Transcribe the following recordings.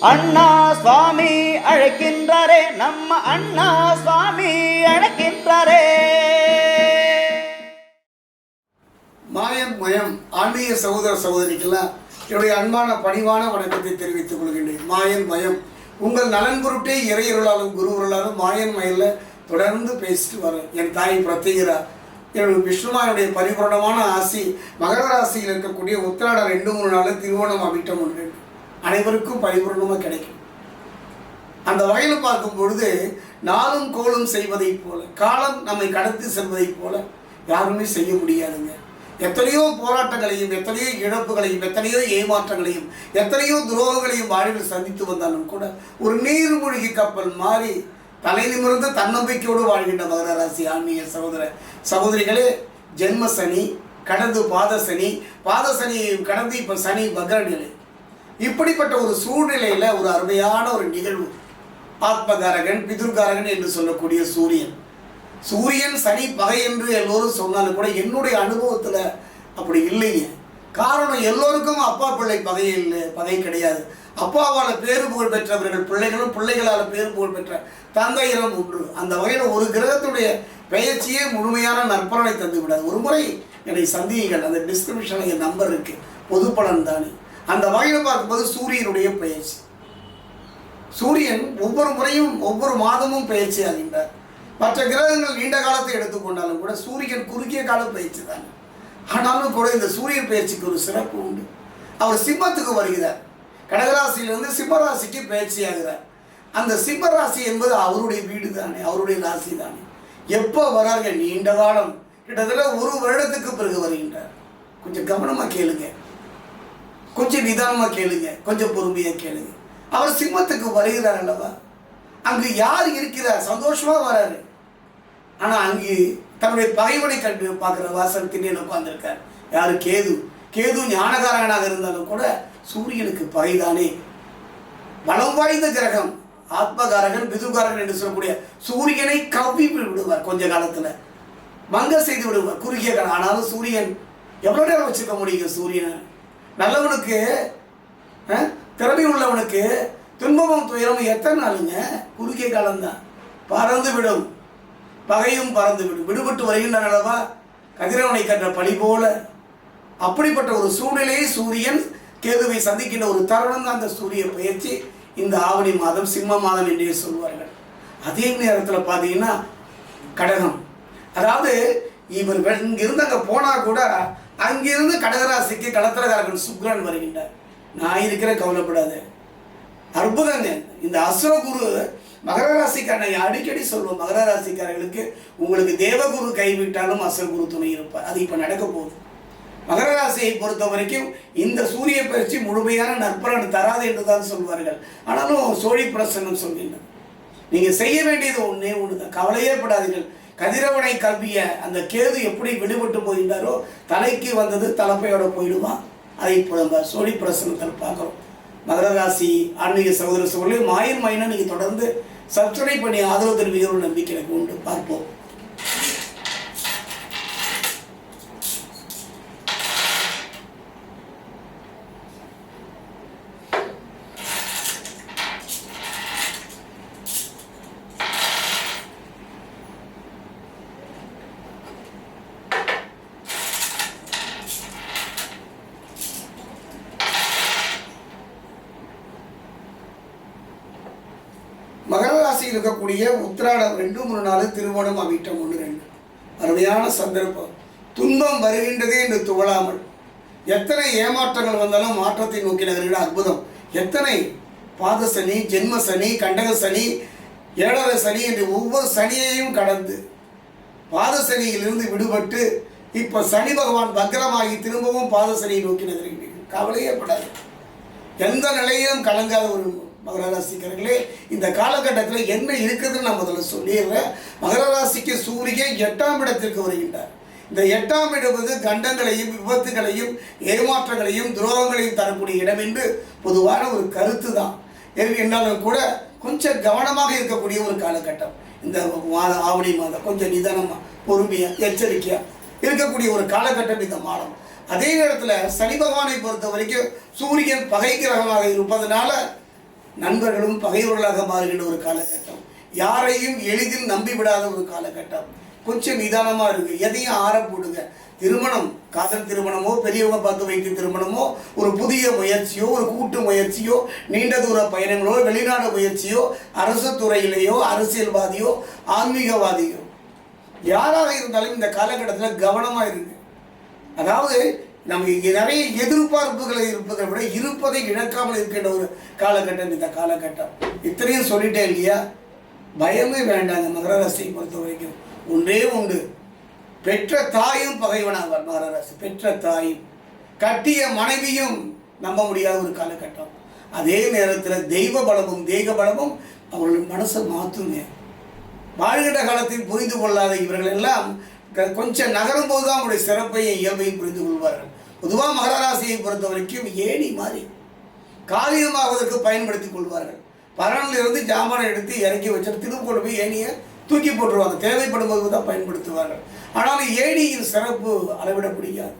அண்ணா சுவாமி அழைக்கின்றாரே நம்ம அண்ணா சுவாமி அழைக்கின்றாரே. மாயம் மயம் ஆன்மீக சகோதர சகோதரிக்கெல்லாம் என்னுடைய அன்பான பணிவான வணக்கத்தை தெரிவித்துக் கொள்கின்றேன். மாயன் மயம் உங்கள் நலன் பொருட்டே இறையருளாலும் குருவருளாலும் மாயன் மயில தொடர்ந்து பேசிட்டு வரேன் என் தாய் பிரத்யேகரா என்னுடைய விஷ்ணுமாயுடைய பரிபூர்ணமான ஆசி மகர ராசியில் இருக்கக்கூடிய உத்திராட ரெண்டு மூணு நாள் திருவோணம் அமிட்டம் ஒன்று. அனைவருக்கும் பரிபூர்ணமாக கிடைக்கும். அந்த வகையில் பார்க்கும் பொழுது நாளும் கோலும் செய்வதைப் போல காலம் நம்மை கடத்தி செல்வதைப் போல யாருமே செய்ய முடியாதுங்க. எத்தனையோ போராட்டங்களையும் எத்தனையோ இழப்புகளையும் எத்தனையோ ஏமாற்றங்களையும் எத்தனையோ துரோகங்களையும் வாழ்வில் சந்தித்து வந்தாலும் கூட ஒரு நீர்மூழ்கி கப்பல் மாறி தலை நிமிர்ந்து தன்னம்பிக்கையோடு வாழ்கின்ற மகர ராசி ஆன்மீக சகோதர சகோதரிகளே ஜென்ம சனி கடந்து பாத சனி பாத கடந்து இப்போ சனி வக்ர நிலை இப்படிப்பட்ட ஒரு சூழ்நிலையில் ஒரு அருமையான ஒரு நிகழ்வு. ஆத்மகாரகன் பிதுர்காரகன் என்று சொல்லக்கூடிய சூரியன். சூரியன் சனி பகை என்று எல்லோரும் சொன்னாலும் கூட என்னுடைய அனுபவத்தில் அப்படி இல்லைங்க. காரணம் எல்லோருக்கும் அப்பா பிள்ளை பகை இல்லை பகை கிடையாது. அப்பாவால் பேரு புகழ் பெற்றவர்கள் பிள்ளைகளும் பிள்ளைகளால் பேரு புகழ் பெற்ற தந்தையிடம் ஒன்று. அந்த வகையில் ஒரு கிரகத்துடைய பெயர்ச்சியே முழுமையான நற்பலனை தந்து விடாது ஒரு முறை என்னை சந்தியுங்கள். அந்த டிஸ்கிரிப்ஷனில் என் நம்பர் இருக்கு. பொது பலன் தானே. அந்த வகையில் பார்க்கும்போது சூரியனுடைய பயிற்சி சூரியன் ஒவ்வொரு முறையும் ஒவ்வொரு மாதமும் பயிற்சி ஆகின்றார் மற்ற கிரகங்கள் நீண்ட காலத்தை எடுத்துக்கொண்டாலும் கூட சூரியன் குறுகிய கால பயிற்சி தான். ஆனாலும் கூட இந்த சூரியன் பயிற்சிக்கு ஒரு சிறப்பு உண்டு. அவர் சிம்மத்துக்கு வருகிறார். கடகராசியிலிருந்து சிம்மராசிக்கு பயிற்சி ஆகிறார். அந்த சிம்மராசி என்பது அவருடைய வீடு தானே அவருடைய ராசி தானே. எப்போ வராங்க நீண்ட காலம். கிட்டத்தட்ட ஒரு வருடத்துக்கு பிறகு வருகின்றார். கொஞ்சம் கவனமாக கேளுங்க. கொஞ்சம் நிதானமாக கேளுங்க கொஞ்சம் பொறுமையாக கேளுங்க. அவர் சிம்மத்துக்கு வருகிறார் அல்லவா? அங்கு யார் இருக்கிறார்? சந்தோஷமாக வராரு. ஆனால் அங்கு தன்னுடைய பகைவனை கண்டு பார்க்குற வாசல் திண்ணையில் உட்காந்துருக்கார் யார்? கேது. கேது ஞானகாரகனாக இருந்தாலும் கூட சூரியனுக்கு பகைதானே. பலம் வாய்ந்த கிரகம். ஆத்மகாரகன் பிதுகாரகன் என்று சொல்லக்கூடிய சூரியனை கவ்வி விடுவார் கொஞ்ச காலத்தில். மங்க செய்து விடுவார். குறுகிய காலம். ஆனாலும் சூரியன் எவ்வளோ நேரம் வச்சுக்க முடியும் சூரியனை? நல்லவனுக்கு திறமை உள்ளவனுக்கு துன்பமும் துயரமும் எத்தனை நாளுங்க? குறுகிய காலம்தான். பறந்து விடும். பகையும் பறந்து விடும். விடுபட்டு வருகின்ற அளவா கதிரவனை கண்ட பழி போல. அப்படிப்பட்ட ஒரு சூழ்நிலையை சூரியன் கேதுவை சந்திக்கின்ற ஒரு தருணம் தான் அந்த சூரிய பயிற்சி. இந்த ஆவணி மாதம் சிம்ம மாதம் என்றே சொல்வார்கள். அதே நேரத்தில் பார்த்தீங்கன்னா கடகம். அதாவது இவர் இங்கிருந்து அங்கே போனால் கூட அங்கிருந்து கடகராசிக்கு கடத்திரகாரகன் சுக்ரன் வருகின்றார். நான் இருக்கிற கவலைப்படாத. அற்புதங்க. இந்த அசுரகுரு மகர ராசிக்காரனை அடிக்கடி சொல்லுவோம். மகர ராசிக்காரர்களுக்கு உங்களுக்கு தேவகுரு கைவிட்டாலும் அசுரகுரு துணை இருப்பார். அது இப்போ நடக்க போகுது. மகர ராசியை பொறுத்த வரைக்கும் இந்த சூரிய பயிற்சி முழுமையான நற்பலன் தராது என்று தான் சொல்வார்கள். ஆனாலும் சோழி பிரசன்னம் சொல்கின்றனர் நீங்கள் செய்ய வேண்டியது ஒன்றே ஒன்று தான் கவலையே படாதீர்கள். கதிரவனை கல்விய அந்த கேது எப்படி விடுபட்டு போகின்றாரோ தலைக்கு வந்தது தலைப்பையோட போயிடுவான் அதை இப்போ நம்ம சோழி பிரசனத்தில் பார்க்குறோம். மகர ராசி ஆன்மீக சகோதர சகோதரி மாயன் மைனை நீங்கள் தொடர்ந்து சப்ஸ்கிரைப் பண்ணி ஆதரவு தெரிவிக்கிற ஒரு நம்பிக்கை எனக்கு உண்டு பார்ப்போம் மகர ராசியில் இருக்கக்கூடிய உத்திராடம் ரெண்டு மூணு நாள் திருவோணம் அவிட்டம் ஒன்று ரெண்டு. அருமையான சந்தர்ப்பம். துன்பம் வருகின்றதே என்று துவளாமல். எத்தனை ஏமாற்றங்கள் வந்தாலும் மாற்றத்தை நோக்கி நகர்கிற அற்புதம். எத்தனை பாத சனி ஜென்ம சனி கண்டக சனி ஏழரை சனி என்று ஒவ்வொரு சனியையும் கடந்து பாத சனியிலிருந்து விடுபட்டு இப்போ சனி பகவான் பத்திரமாகி திரும்பவும் பாத சனியை நோக்கி நகர்கின்றீர்கள். கவலையே படாது எந்த நிலையிலும் கலங்காத ஒரு மகர ராசிக்காரர்களே இந்த காலகட்டத்தில் என்ன இருக்குதுன்னு நான் முதல்ல சொல்லிடுறேன். மகர ராசிக்கு சூரியன் எட்டாம் இடத்திற்கு வருகின்றார். இந்த எட்டாம் இடம் வந்து கண்டங்களையும் விபத்துகளையும் ஏமாற்றங்களையும் துரோகங்களையும் தரக்கூடிய இடம் என்று பொதுவான ஒரு கருத்து தான் என்றாலும் கூட கொஞ்சம் கவனமாக இருக்கக்கூடிய ஒரு காலகட்டம். இந்த மாதம் ஆவணி மாதம் கொஞ்சம் நிதானமாக பொறுமையாக எச்சரிக்கையாக இருக்கக்கூடிய ஒரு காலகட்டம் இந்த மாதம். அதே நேரத்தில் சனி பகவானை பொறுத்த வரைக்கும் சூரியன் பகை கிரகமாக இருப்பதனால நண்பர்களும் பகைவர்களாக மாறுகின்ற ஒரு காலகட்டம். யாரையும் எளிதில் நம்பிவிடாத ஒரு காலகட்டம். கொஞ்சம் நிதானமாக இருக்கு எதையும் ஆற போடுங்க. திருமணம் காதல் திருமணமோ பெரியவங்க பார்த்து வைத்த திருமணமோ ஒரு புதிய முயற்சியோ ஒரு கூட்டு முயற்சியோ நீண்ட தூர பயணங்களோ வெளிநாடு முயற்சியோ அரசு துறையிலேயோ அரசியல்வாதியோ ஆன்மீகவாதியோ யாராக இருந்தாலும் இந்த காலகட்டத்தில் கவனமாக இருக்கு அதாவது நமக்கு இங்கே நிறைய எதிர்பார்ப்புகளை இருப்பதை விட இருப்பதை இழக்காமல் இருக்கின்ற ஒரு காலகட்டம் இந்த காலகட்டம். இத்தனையும் சொல்லிட்டேன் இல்லையா? பயமே வேண்டாங்க மகர ராசியை பொறுத்த வரைக்கும் ஒன்றே. உண்டு பெற்ற தாயும் பகைவனாவார் மகர ராசி பெற்ற தாயும். கட்டிய மனைவியும் நம்ப முடியாத ஒரு காலகட்டம். அதே நேரத்தில் தெய்வ பலமும் தெய்வ பலமும் அவர்கள் மனசை மாற்றுங்க வாழ்கின்ற காலத்தில் புரிந்து கொள்ளாத இவர்கள் எல்லாம் க- கொஞ்சம் நகரும் போது தான் அவருடைய சிறப்பையும் இயல்பையும் புரிந்து கொள்வார்கள். பொதுவாக மகராசியை பொறுத்த வரைக்கும் ஏணி மாதிரி காலியமாவதற்கு பயன்படுத்திக் கொள்வார்கள். பரனில் இருந்து ஜாமானை எடுத்து இறக்கி வச்சுட்டு திரும்ப கொண்டு போய் ஏணியை தூக்கி போட்டுருவாங்க. தேவைப்படும் போது தான் பயன்படுத்துவார்கள். ஆனால் ஏணியின் சிறப்பு அளவிட முடியாது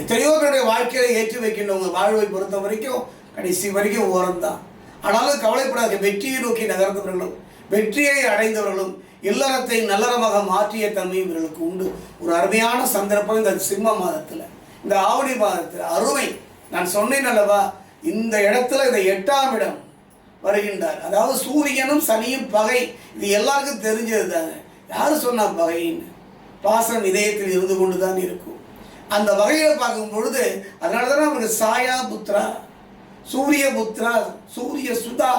எத்தனையோ பேருடைய வாழ்க்கையை ஏற்றி வைக்கின்றவங்க வாழ்வை பொறுத்த வரைக்கும் கடைசி வரைக்கும் ஓரம்தான் ஆனாலும் கவலைப்படாத வெற்றியை நோக்கி நகர்ந்தவர்களும் வெற்றியை அடைந்தவர்களும் இல்லறத்தை நல்லறமாக மாற்றிய தன்மையும் இவர்களுக்கு உண்டு. ஒரு அருமையான சந்தர்ப்பம் இந்த சிம்ம மாதத்தில். இந்த ஆவணி மாதத்தில் அருமை. நான் சொன்னேன் அல்லவா இந்த இடத்துல இந்த எட்டாம் இடம் வருகின்றார். அதாவது சூரியனும் சனியும் பகை. இது எல்லாருக்கும் தெரிஞ்சது தானே. யார் சொன்னா பகைன்னு? பாசம் இதயத்தில் இருந்து கொண்டு தான் இருக்கும். அந்த வகையில் பார்க்கும் பொழுது அதனால தான் அவருக்கு சாயா புத்ரா சூரிய புத்ரா சூரிய சுதா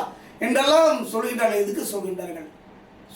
என்றெல்லாம் சொல்கின்றார்கள் எதுக்கு சொல்கின்றார்கள்?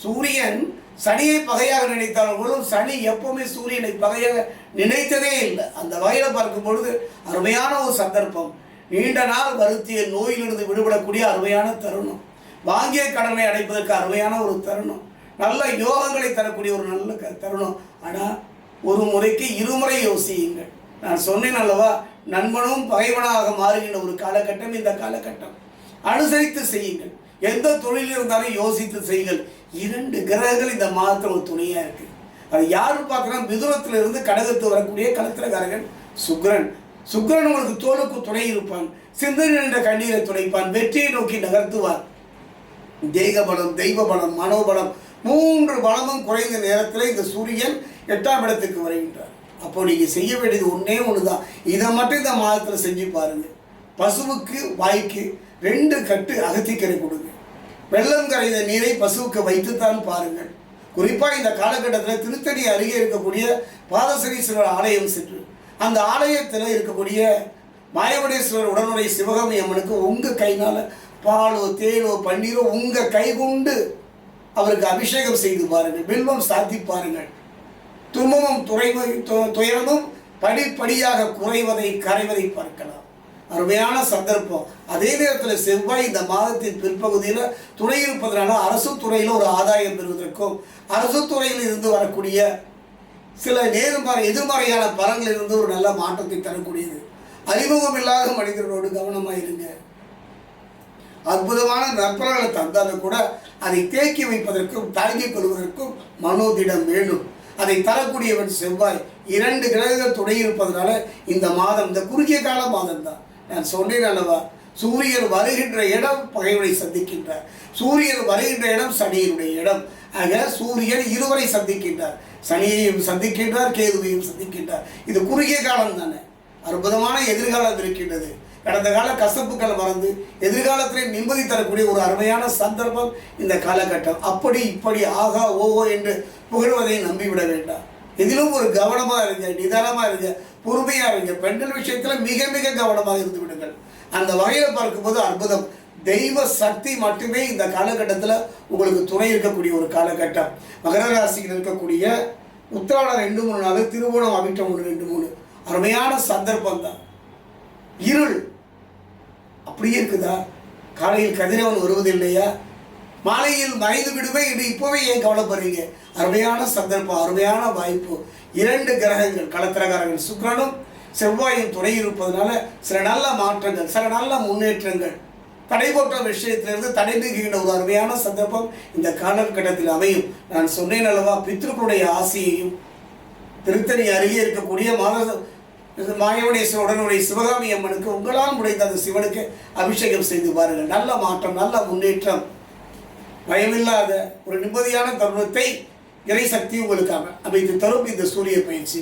சூரியன் சனியை பகையாக நினைத்தாலும் சனி எப்பவுமே சூரியனை பகையாக நினைத்ததே இல்லை. அந்த வகையில் பார்க்கும் பொழுது அருமையான ஒரு சந்தர்ப்பம். நீண்ட நாள் வருத்திய நோயிலிருந்து விடுபடக்கூடிய அருமையான தருணம். வாங்கிய கடனை அடைப்பதற்கு அருமையான ஒரு தருணம். நல்ல யோகங்களை தரக்கூடிய ஒரு நல்ல க- தருணம். ஆனால் ஒரு முறைக்கு இருமுறை யோசியுங்கள். நான் சொன்னேன் அல்லவா நண்பனும் பகைவனாக மாறுகின்ற ஒரு காலகட்டம் இந்த காலகட்டம். அனுசரித்து செய்யுங்கள். எந்த தொழில் இருந்தாலும் யோசித்து செய்யுங்கள். இரண்டு கிரகங்கள் இந்த மாதத்தில் ஒரு துணையாக இருக்கு. அது யார் பார்க்கணும் மிதுரத்தில் இருந்து கடகத்து வரக்கூடிய கலத்திரகாரகன் சுக்கிரன் சுக்ரன் உங்களுக்கு தோலுக்கு துணை இருப்பான். சிந்தனை என்ற கண்ணீரை துடைப்பான். வெற்றியை நோக்கி நகர்த்துவார். தெய்வ பலம் தெய்வ பலம் மனோபலம் மூன்று பலமும் குறைந்த நேரத்தில் இந்த சூரியன் எட்டாம் இடத்துக்கு வருகின்றார். அப்போ நீங்கள் செய்ய வேண்டியது ஒன்றே ஒன்று தான் இதை மட்டும் இந்த மாதத்தில் செஞ்சு பாருங்க. பசுவுக்கு வாய்க்கு ரெண்டு கட்டு அகத்திக்கரை கொடுங்க. வெள்ளம் கரைந்த நீரை பசுவுக்கு வைத்துத்தான் பாருங்கள். குறிப்பாக இந்த காலகட்டத்தில் திருத்தணி அருகே இருக்கக்கூடிய பாதசரீஸ்வரர் ஆலயம் சென்று அந்த ஆலயத்தில் இருக்கக்கூடிய மாயவடேஸ்வரர் உடனுடைய சிவகாமி அம்மனுக்கு உங்கள் கைனால் பாலோ தேனோ பன்னீரோ உங்கள் கை கொண்டு அவருக்கு அபிஷேகம் செய்து பாருங்கள். பில்வம் சாத்தி பாருங்கள். துன்பமும் துறைமை து- துயரமும் படிப்படியாக குறைவதை கரைவதை பார்க்கலாம். அருமையான சந்தர்ப்பம். அதே நேரத்தில் செவ்வாய் இந்த மாதத்தின் பிற்பகுதியில் துணை இருப்பதனால அரசு துறையில் ஒரு ஆதாயம் பெறுவதற்கும் அரசு துறையில் இருந்து வரக்கூடிய சில நேர்மறை எதிர்மறையான பலன்களில் இருந்து ஒரு நல்ல மாற்றத்தை தரக்கூடியது. அறிமுகம் இல்லாத மனிதர்களோடு கவனமாக இருங்க. அற்புதமான நற்பலன்களை தந்தாலும் கூட அதை தேக்கி வைப்பதற்கும் தாங்கிக் கொள்வதற்கும் மனோதிடம் வேண்டும். அதை தரக்கூடியவன் செவ்வாய். இரண்டு கிரகங்கள் துணை இருப்பதனால இந்த மாதம் இந்த குறுகிய கால மாதம் தான் நான் சொன்னேன் அல்லவா? சூரியன் வருகின்ற இடம் பகைவனை சந்திக்கின்றார். சூரியன் வருகின்ற இடம் சனியினுடைய இடம். ஆக சூரியன் இருவரை சந்திக்கின்றார். சனியையும் சந்திக்கின்றார் கேதுவையும் சந்திக்கின்றார். இது குறுகிய காலம் தானே. அற்புதமான எதிர்காலம் இருக்கின்றது. கடந்த கால கசப்புக்களை மறந்து எதிர்காலத்திலே நிம்மதி தரக்கூடிய ஒரு அருமையான சந்தர்ப்பம் இந்த காலகட்டம். அப்படி இப்படி ஆகா ஓஹோ என்று புகழ்வதை நம்பிவிட வேண்டாம். இதிலும் ஒரு கவனமாக இருங்க நிதானமாக இருங்க பொறுமையாக இருங்க. பெண்கள் விஷயத்தில் மிக மிக கவனமாக இருந்து விடுங்கள். அந்த வகையில் பார்க்கும்போது அற்புதம். தெய்வ சக்தி மட்டுமே இந்த காலகட்டத்தில் உங்களுக்கு துணை இருக்கக்கூடிய ஒரு காலகட்டம். மகர ராசியில் இருக்கக்கூடிய உத்திராடம் ரெண்டு மூணு நாள் திருவோணம் அவிட்டம் ஒன்று ரெண்டு மூணு. அருமையான சந்தர்ப்பம் தான் இருள். அப்படியே இருக்குதா? காலையில் கதிரவன் வருவதில்லையா மாலையில் மறைந்து விடுவே இது இப்போவே ஏன் கவலைப்படுறீங்க? அருமையான சந்தர்ப்பம் அருமையான வாய்ப்பு. இரண்டு கிரகங்கள் களத்திரகாரங்கள் சுக்கிரனும் செவ்வாயும் துணை இருப்பதனால சில நல்ல மாற்றங்கள் சில நல்ல முன்னேற்றங்கள். தடைபோட்ட விஷயத்திலிருந்து தடை நீக்குகின்ற ஒரு அருமையான சந்தர்ப்பம் இந்த காலகட்டத்தில் அமையும். நான் சொன்னேன் அல்லவா பித்ருக்களுடைய ஆசையையும் திருத்தணி அருகே இருக்கக்கூடிய மாத இது உடனுடைய சிவகாமி அம்மனுக்கு உங்களால் முடிந்த அந்த சிவனுக்கு அபிஷேகம் செய்து பாருங்கள். நல்ல மாற்றம் நல்ல முன்னேற்றம். பயமில்லாத ஒரு நிம்மதியான தருணத்தை இறை சக்தி உங்களுக்கு அமைத்து தரும் இந்த சூரிய பயிற்சி.